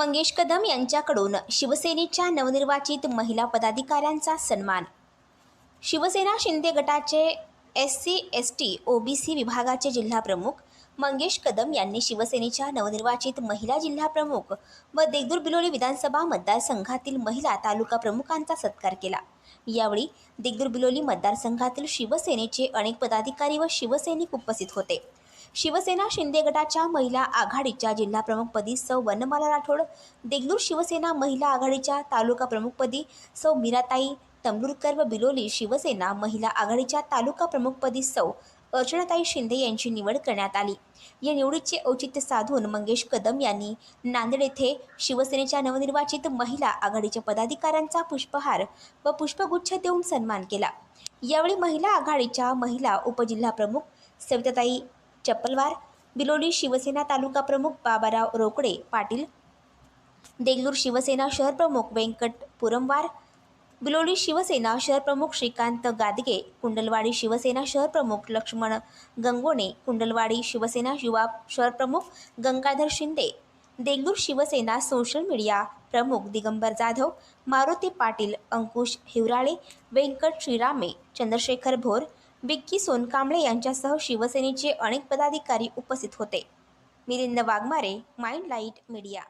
मंगेश कदम यांच्याकडून शिवसेनेच्या नवनिर्वाचित महिला पदाधिकाऱ्यांचा सन्मान. शिवसेना शिंदे गटाचे S C S T O B C विभागाचे जिल्हाप्रमुख मंगेश कदम यांनी शिवसेनेच्या नवनिर्वाचित महिला जिल्हाप्रमुख व देगदूर बिलोली विधानसभा मतदारसंघातील महिला तालुका प्रमुखांचा सत्कार केला. यावेळी देगदूर बिलोली मतदारसंघातील शिवसेनेचे अनेक पदाधिकारी व शिवसैनिक उपस्थित होते. शिवसेना शिंदे गटाच्या महिला आघाडीच्या जिल्हाप्रमुखपदी सौ वनमाला राठोड देगलूर शिवसेना महिला आघाडीच्या तालुका प्रमुखपदी सौ मीराताई तंबुरकर व बिलोली शिवसेना महिला आघाडीच्या तालुका प्रमुखपदी सौ अर्चनाताई शिंदे यांची निवड करण्यात आली. या निवडीचे औचित्य साधून मंगेश कदम यांनी नांदेड येथे शिवसेनेच्या नवनिर्वाचित महिला आघाडीच्या पदाधिकाऱ्यांचा पुष्पहार व पुष्पगुच्छ देऊन सन्मान केला. यावेळी महिला आघाडीच्या महिला उपजिल्हाप्रमुख सविताताई चप्पलवार बिलोली शिवसेना तालुका प्रमुख बाबाराव रोकडे पाटील. देगलूर शिवसेना शहर प्रमुख व्यंकट पुरमवार. बिलोली शिवसेना शहर प्रमुख श्रीकांत गादगे कुंडलवाडी शिवसेना शहर प्रमुख लक्ष्मण गंगोणे कुंडलवाडी शिवसेना युवा शहर प्रमुख गंगाधर शिंदे. देगलूर शिवसेना सोशल मीडिया प्रमुख दिगंबर जाधव मारुती पाटील अंकुश हिवराळे व्यंकट श्रीरामे चंद्रशेखर भोर विक्की सोनकांबळे यांच्यासह शिवसेनेचे अनेक पदाधिकारी उपस्थित होते. Milind Waghmare mind light media.